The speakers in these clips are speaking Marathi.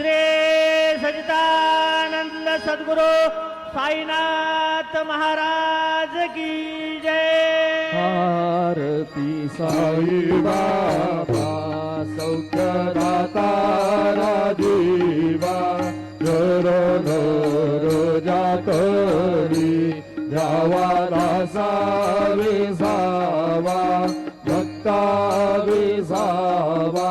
श्री सचिदानंद सद्गुरु साईनाथ महाराज की जय। आरती साई बाबा सौख्यदाता राजीवा चरण रोजा जातरी जावा दासा विसावा भक्ता विसावा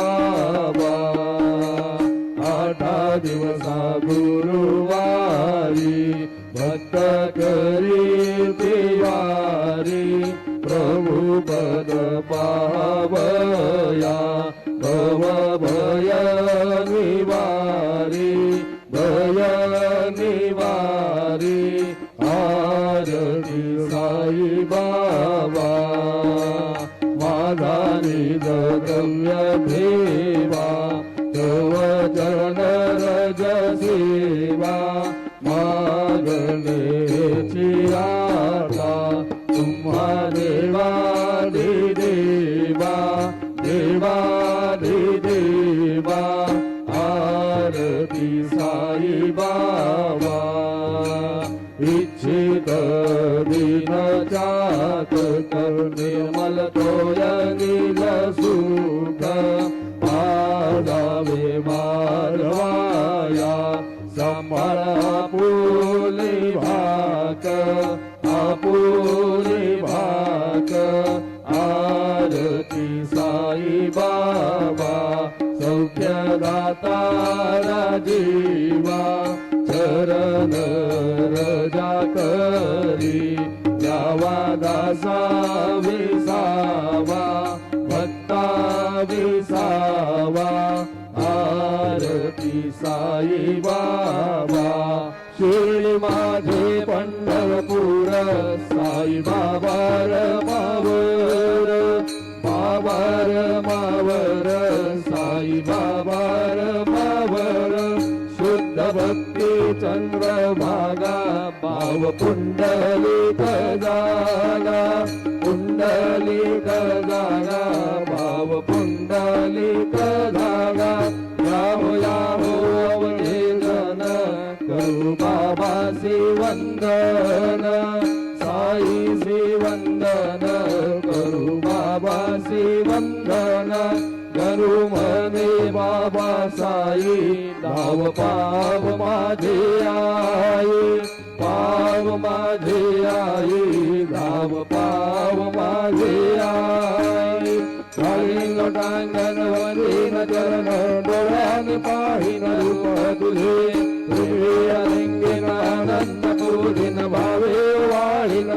बाबा आठा दिवसा गुरुवारी भक्त करी तिवारी प्रभु पद पावया. देवा दे देवा आरती साई बाबा इच्छित दिन चात निर्मल तोय विसावा आरती साई बाबा शिर्डी माझे पंढरपूर साई बाबार मावर मावर मावर साई बाबार मावर शुद्ध भक्ती चंद्रभागा भाव पुंडलिक जागा पुंडलिक जागा भाव धागा जागा हो अवधेदन करू बाबा वंदन साई श्री वंदन करू बाबा वंदन करू म्हणे बाबा साई धाव पाव माझे आई पाव माझे आई धाव पाव माझे डोळ्याने पाहिन रूप तुझे प्रिय लिंगेन आनंद पूजिन भावे वाळीन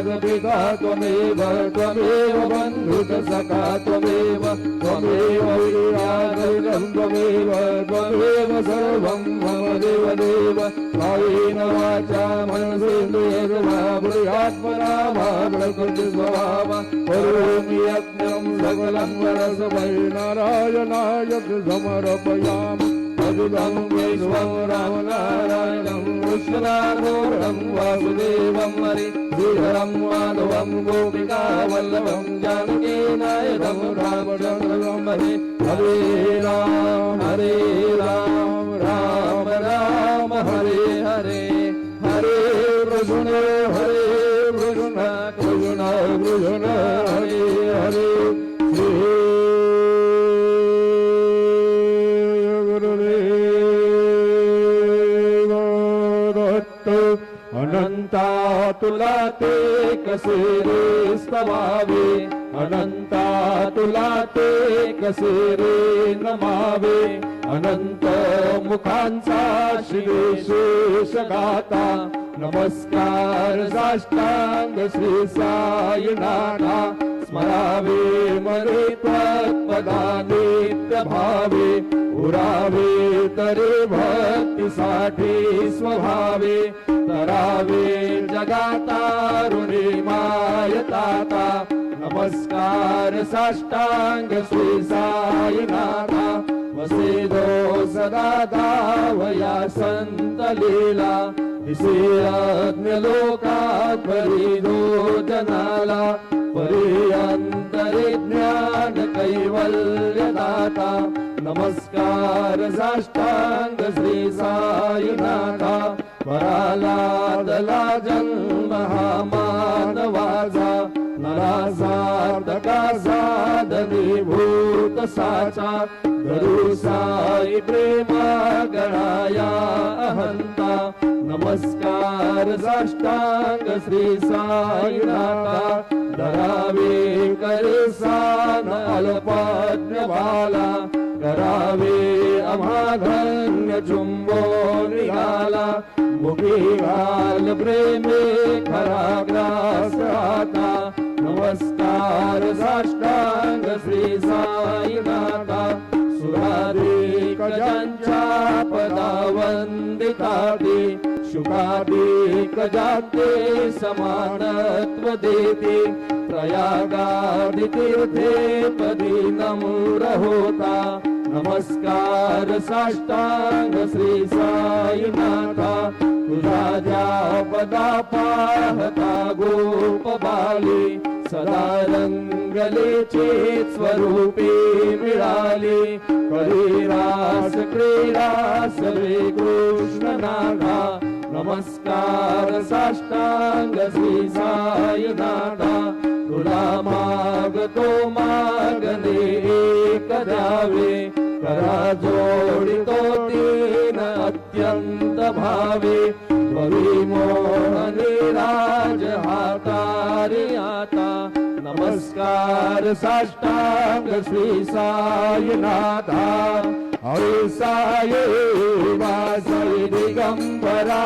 नाम त्वमेव माता पिता त्वमेव त्वमेव बंधुत सखा त्वमेव त्वमेव विराजनं त्वमेव त्वमेव सर्वं मम देव देव कायेन वाचा मनसेन्द्रियर्वा बुद्ध्यात्मना वा प्रकृति स्वभाव करोमि यज्ञं सकलं वरसमय नारायणाय समर्पयामि अद्भुतं विश्वं रामनारायणं कृष्णार्णोरणं वासुदेवं हरि श्रीधरं माधवं गोपिका वल्लभं जानकीनायकं रामचन्द्रं हरे हरे राम हरे राम राम राम हरे हरे हरे कृष्ण हरे कृष्ण कृष्ण कृष्ण हरे हरे श्री दत्त अनंता तुला ते कसे रे स्तवावे अनंता तुला ते कसे रे नमावे? अनंत मुखांचा शिवेशेष गाता नमस्कार साष्टांग श्री साईनाथा स्मरावे मरे त्वत्पदा नित्य भावे। पुरावे तरे भक्तीसाठी स्वभावे तरावे जगातारुणी मायताता नमस्कार साष्टांग श्री साईनाथा. वसेदो सदा दावया संत लीला. दिसे लोकात परिदो जनाला. पर्यंतरे ज्ञान कैवल्य दाता नमस्कार साष्टांग श्री साईनाथा पराला दला जन्म हा मानवाचा नरा साधनी भूत साचा गरु साई प्रेमा गणाया अहंता। नमस्कार साष्टांग श्री साईनाथा धरावे करसान अल्पाज्ञ बाला करावे. अमाधन्य चुंबो निघाला. मुखी घाल प्रेमे खरा ग्रास आता. नमस्कार साष्टांग श्री साईनाथा सुराधिक ज्यांच्या पदावंदिताते शुकादी जाते समानत्व देते. प्रयागादि तीर्थे पदी नम्र होता नमस्कार साष्टांग श्री साईनाथा तुझा ज्या पदा पाहता गोप बाली सदा रंगलेचे स्वरूपे मिळाले। करीरास क्रीडा सवे कृष्ण नागा नमस्कार साष्टांग श्री साईनाथा तुला मागतो मागणे एक द्यावे करा जोडितो तीन अत्यंत भावे. कवी मोहने राज हातारी आता. नमस्कार साष्टांग श्री साईनाथा. हरी वासय दिगंबरा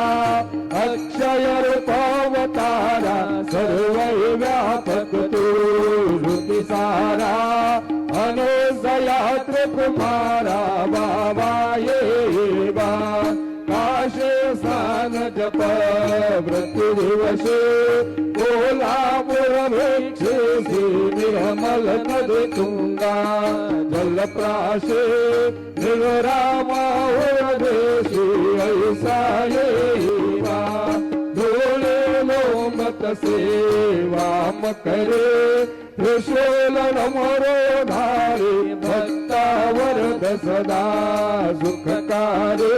अक्षय रूपावतारा सर्व व्यापक तू श्रुती सारा अनुसया त्रिकुमारा बाबा ये बा काशे सान जप मृत्यू दिवसे कोल्हापूर भिक्षेसी निर्मल नदी तुंगा जलप्राशे निगरामा देशी ऐसा येवा धोळे लोमत सेवा करे त्रिशूल नमरो धारे भक्तावर सदा सुखकारे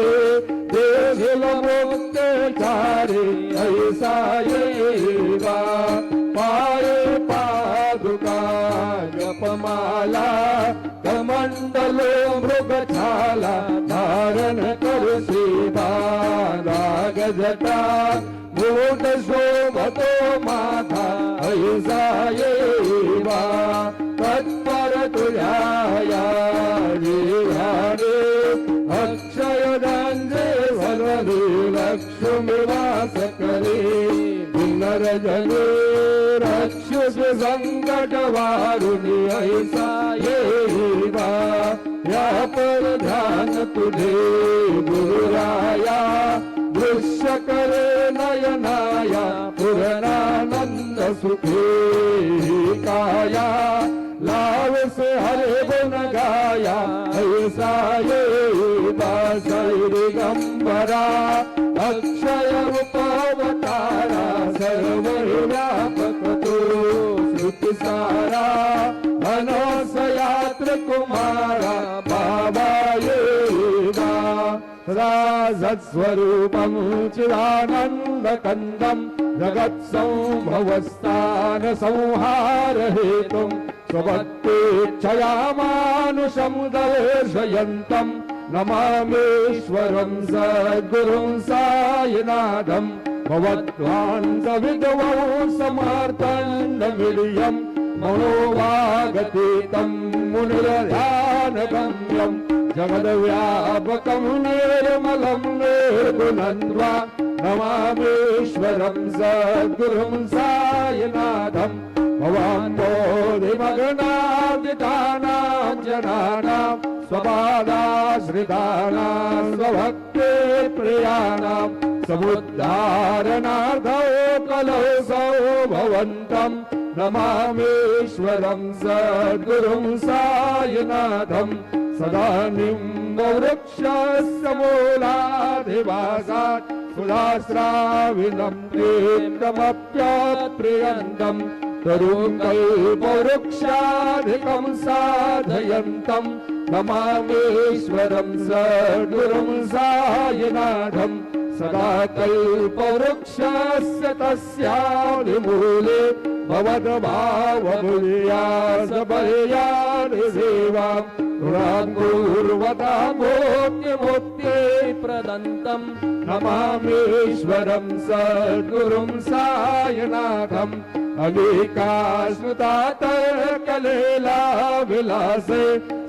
देशील मुक्त चारे ऐसा येवा पाये पादुका जपमाला कमंडलो मृगछाला धारण करसी बाग जटा मूठ शोभतो माथा ऐसा येवा तत्पर तुझ्या या जिव्हाने अक्षय गांजे भरले लक्ष्मी वास करे नर जने रक्षुष संकट वारुणी ऐसा येईवा या पर ध्यान तुझे गुरुराया दृश्य करे नयनाया पूर्णानंद सुखे काया लाव से हरे गुण गाया ऐसा येईवा गंबरा अक्षय यात्र कुमारा बाबा येवा राजस्वरूपं चिदानन्द कन्दं जगत् संभवस्थान संहार हेतुं स्वभक्तेच्छया मानुषं दर्शयन्तम् नमामीश्वरं सद्गुरुं सायनाथम् भवद्वान्तविद्वौ समार्तण्डमिलियम् मनोवागतीतं मुनिरध्यानगम्यं जगद्व्यापकं निर्मलं निर्गुणन्द्वा नमामीश्वरं सद्गुरुं सायनाथम् भवाम्बोधिमगनादितानां जनानां स्वपादाश्रितानां स्वभक्ते प्रियाणां समुद्धारणार्थो कलौसौ भवन्तम् नमामेश्वरं सद्गुरुं सायनाथं सदानीम् वृक्षसमूलाधिवासात् मूलाधिवासात् तुलाश्राविलम् प्रेमप्य प्रियन्तम् करुणै मोरुक्षाधिकम् सद्गुरुं सायनाथम् सदा कल्पवृक्षस्य तस्यादिमूले भवद्भावमुल्यासबल्यादिसेवा पूर्वता प्रदन्तम् नमामीश्वरम् सद्गुरुम् सायनाथम् अनेकाश्रुता तर्कलेला विलासे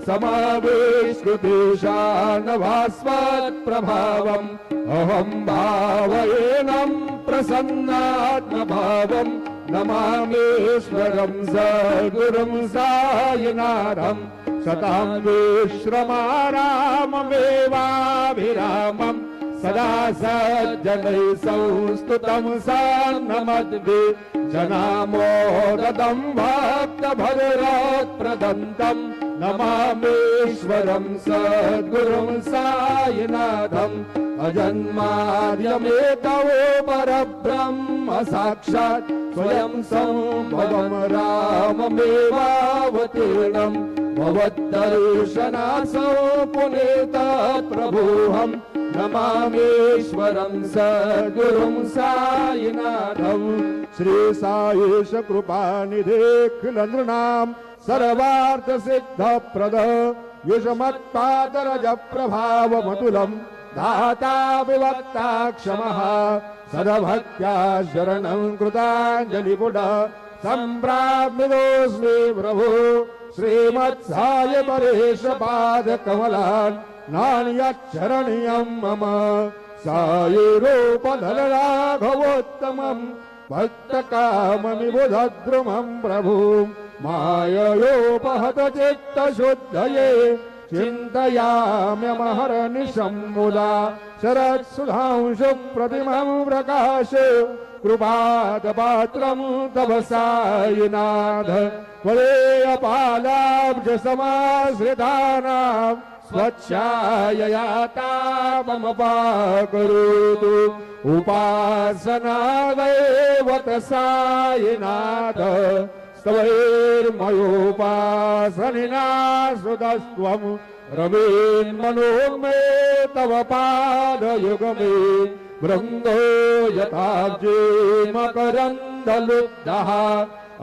समावेश्कृतेशानभास्वत् प्रभावम् अहं भावयेनम् प्रसन्नात्मभावम् नमामीश्वरं सद्गुरुं सायनाथम् सतां विश्रमाराममेवाभिरामम् सदा सज्जनैः संस्तुतं सान्नमद्भि। जनामोदतं भक्तभगवत्प्रदन्तम् नमामीश्वरं सद्गुरुं सायनाथम्। अजन्माद्यमेतवो परब्रह्म साक्षात्। स्वयं सम्भवं राममेवावतीर्णम् भवद्दर्शनासौ पुनीतात् प्रभूहम् नमामीश्वरं सद्गुरुम् सायिनाथम् श्री सायेश कृपा निदेक् लाम् सर्वार्थ धाता विवक्ता क्षमः सदभक्त्या शरणम् कृताञ्जलिपुड पुड सम्प्राग् प्रभो। श्रीमत्साय परेशपादकमलान् परेश मम सायुरूपधलराघवोत्तमम् भक्तकाममिबुधद्रुमम् धन प्रभुम् माययोपहत चेत्त माययोपहत शरत्सुधांश प्रतिमं प्रकाश। कृपादपात्रं तव सायिनाथ त्वदेयपालाब्ज समाश्रितानां। उपासना वैवत सायिनाथ ैर्मयोपासनिना श्रुत त्वम् तव पादयुगमे वृन्दो यथा जीमतरन्त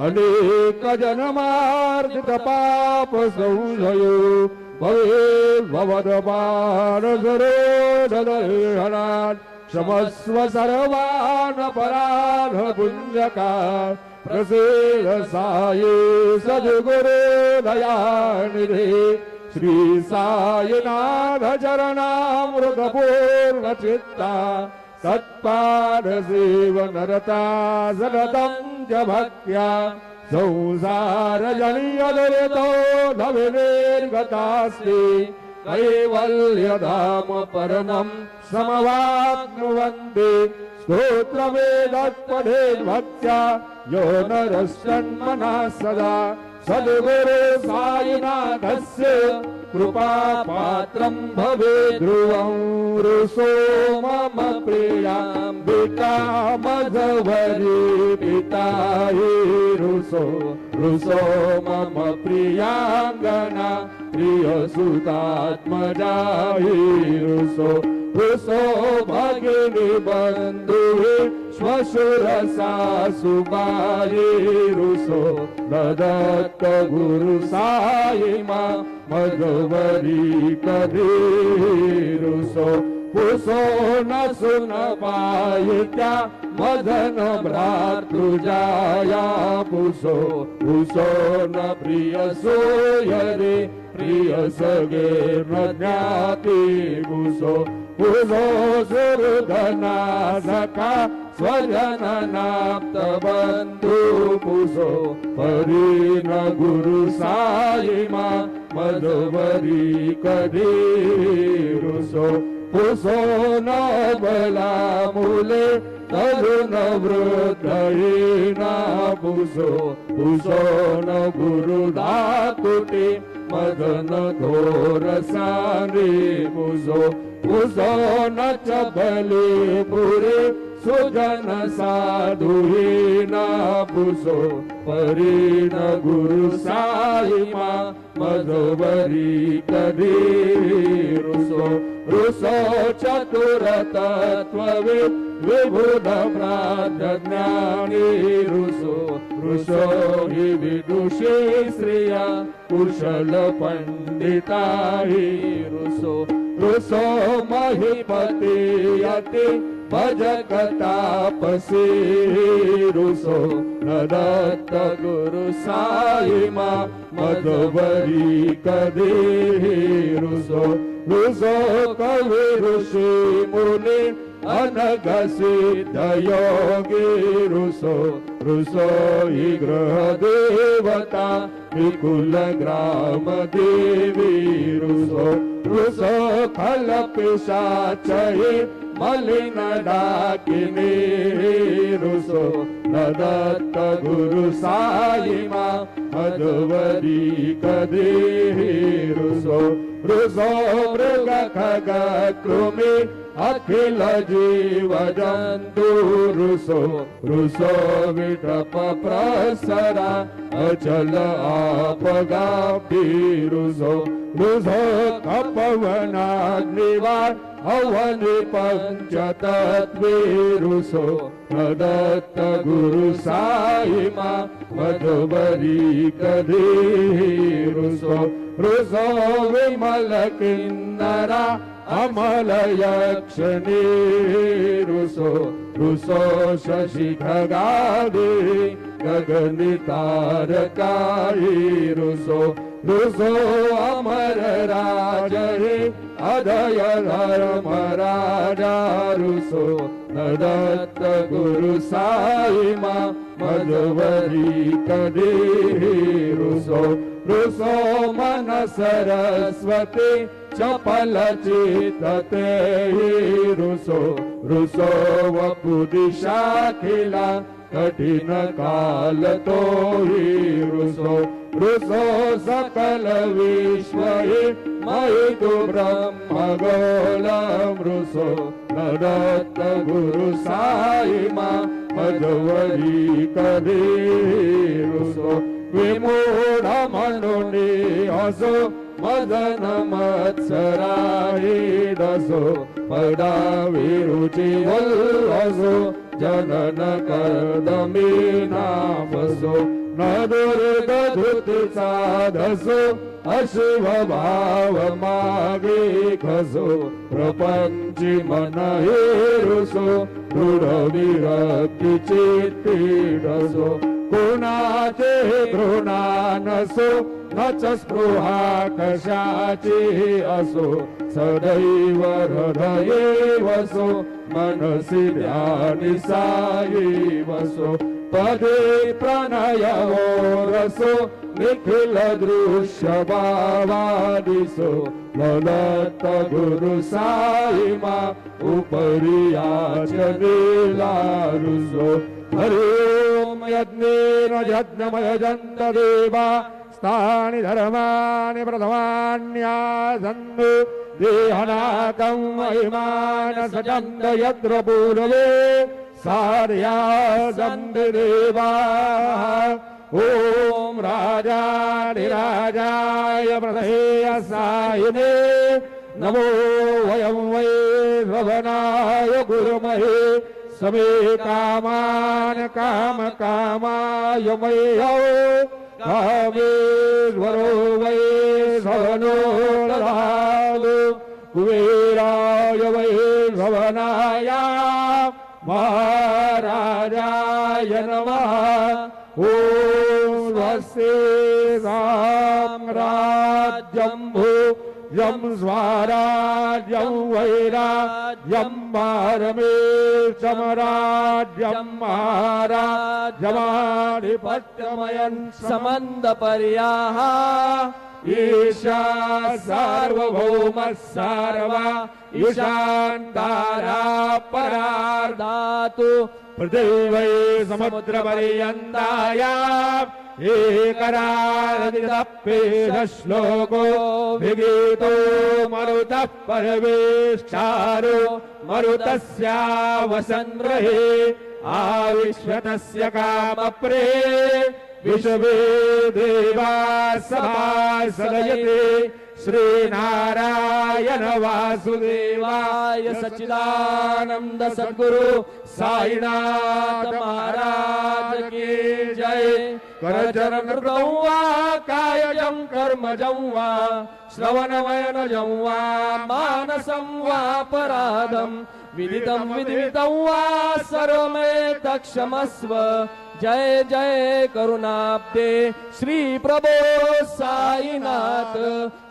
अनेकजनमार्जितपापसंशयो अनेकजनमार्दित क्षमस्व सर्वान् पराध गुञ्जका प्रसीद साये सद्गुरो दयानिधे श्री सायिनाथ चरणामृतपूर्णचित्ता तत्पादसेव नरता सततं च भक्त्या संसार जनियदयतो नविनिर्गतास्ति कैवल्यधाम परमं समवाप्नुवन्ति स्तोत्रवेदत्पठेद्भक्त्या यो नरश्चन्मनः सदा। सद्गुरु सायिनाथस्य कृपापात्रम् भवे ध्रुवं। रुसो मम प्रियाम्बिका मधवरी पिता हि रुसो रुसो मम प्रियाङ्गना प्रियसुतात्मजा हि रुसो भगिनी बन्धुः श्वशुरसा सुबारी ददत्त गुरु साईमा मधुवरी कधी रुसो। पुसो न सुन पायित्या मदन भ्रातृजाया पुसो। पुसो न प्रिय सोयरे प्रिय सगे न ज्ञाती पुसो धना स्वजननाप्त बन्धु पूषो परि न गुरुशा मधु वी करिसो न बला मूले तरुण न पुषो पुषो न गुरु मदन घोर नोरारी पुषो न चबले पुरे सुजन साधुहीना पुसो न गुरु साईमा मधुबरी कधी रुसो रुसो चतुर तत्ववे विभुध प्राध ज्ञानी रुसो रुसो हि विदुषी श्रिया कुशल पंडिता हि रुसो પુરુષો મહિમતી અતિ ભજકતા પસી ઋષો નરત ગુરુ સાઈમાં મધુબરી કદે. ઋષો ઋષો કવિ ઋષિ મુનિ અનઘ સિદ્ધ યોગી ઋષો ઋષો ઈ ગ્રહ દેવતા વિકુલ ગ્રામ દેવી ઋષો ઋષો ફલ પિશાચય મલિન ડાકિની ઋષો નદત્ત ગુરુ સાઈમાં અધવરી કદેહી ઋષો ઋષો મૃગ ખગ કૃમી अखिल जीव जन्तु रुसो रुसो विटप प्रसरा अचल आपगापी रुसो रुसो कपवनाग्निवार हवनि पञ्चतत्वे रुसो न दत्त गुरु साईमा मधुबरी कधी रुसो रुसो विमल किन्नरा अमल रुसो रुसो शशि खगादे गगनि तारकाई रुसो रुसो अमर राजा रुसो न दत्त गुरु साईमा मधुवरी कधी रुसो रुसो मन सरस्वती ಚಪಲ ಚಿತ್ತತೆ ಋಸೋ ಋಸೋ ವಪು ದಿಶಾಖಿಲ ಕಠಿಣ ಕಾಲ ತೋಹಿ ಋಸೋ ಋಸೋ ಸಕಲ ವಿಶ್ವ ಮೈದು ಬ್ರಹ್ಮ ಗೋಲ ಋಸೋ ನರತ್ತ ಗುರು ಸಾಯಿಮಾ ಮಧುವರಿ ಕದೇ ಋಸೋ ವಿಮೂಢ ಮನುನಿ ಹಸೋ मदन मत्सराही दसो पडा विरुची असो जनन कर्दमी नामसो न दुर्ग धसो अशिव भाव मागे खसो प्रपंची मन हे रुसो दृढ विरक्ती चित्ती डसो कोणाचे घृणा नसो नच स्पृहा कशाची असो सदैव हृदये वसो मनसि ध्यानिसाई वसो पदे प्रणय रसो निखिल दृश्य दिसो ललत गुरु साईमा उपरियाच लीलारुसो हरि ओम यज्ञेन यज्ञमय जन्त देवा तानि धर्माणि प्रथमान्यासन्नु देहनाकं महिमान सजन्त यत्र पूर्वे सार्या देवा। ॐ राजाधिराजाय प्रथेयसायिने नमो वयं वै भवनाय गुरुमहे। समे कामान् कामकामाय ಮಹಾವೇಶ್ವರೋ ವೈ ಸವನೋ ದದಾದು ಕುಬೇರಾಯ ವೈ ಸವನಾಯ ಮಹಾರಾಜಾಯ ನಮಃ ಓಂ ಸ್ವಸ್ತಿ ರಾಮ ರಾಮ भू यं स्वराज्यं वैराज्यं पारमेशमराज्यं महाराजमाधिपत्यमयन् समन्द समन्दपर्याः ईशा सार्वभौमः सार्वा ईशान्तारा परार्धा दातु पृथिवै समुद्रपर्यन्ताय एकरादितपेद श्लोको विगीतो मरुतः परमेष्ठारो मरुतस्यावसङ्ग्रहे आविश्वतस्य कामप्रे विश्वे देवा सभासदयते श्रीनारायण वासुदेवाय सच्चिदानन्द सद्गुरु साईनाथ महाराज के जय। करचरण काय वा कायजं कर्मजं वा श्रवणमयनजं वा मानसं वा पराधं विदितं विदितं वा सर्वमेतक्षमस्व जय जय करुणाब्दे श्री प्रभो साईनाथ।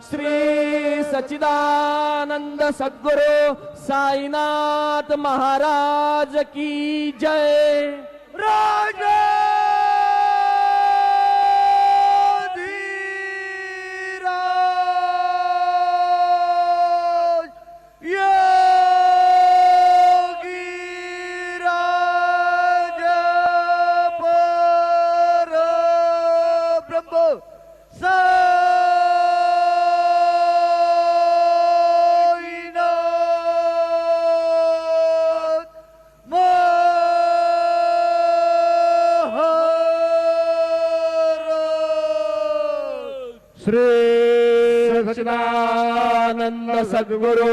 श्री सच्चिदानंद सद्गुरु साईनाथ महाराज की जय। राजा! সদগুরু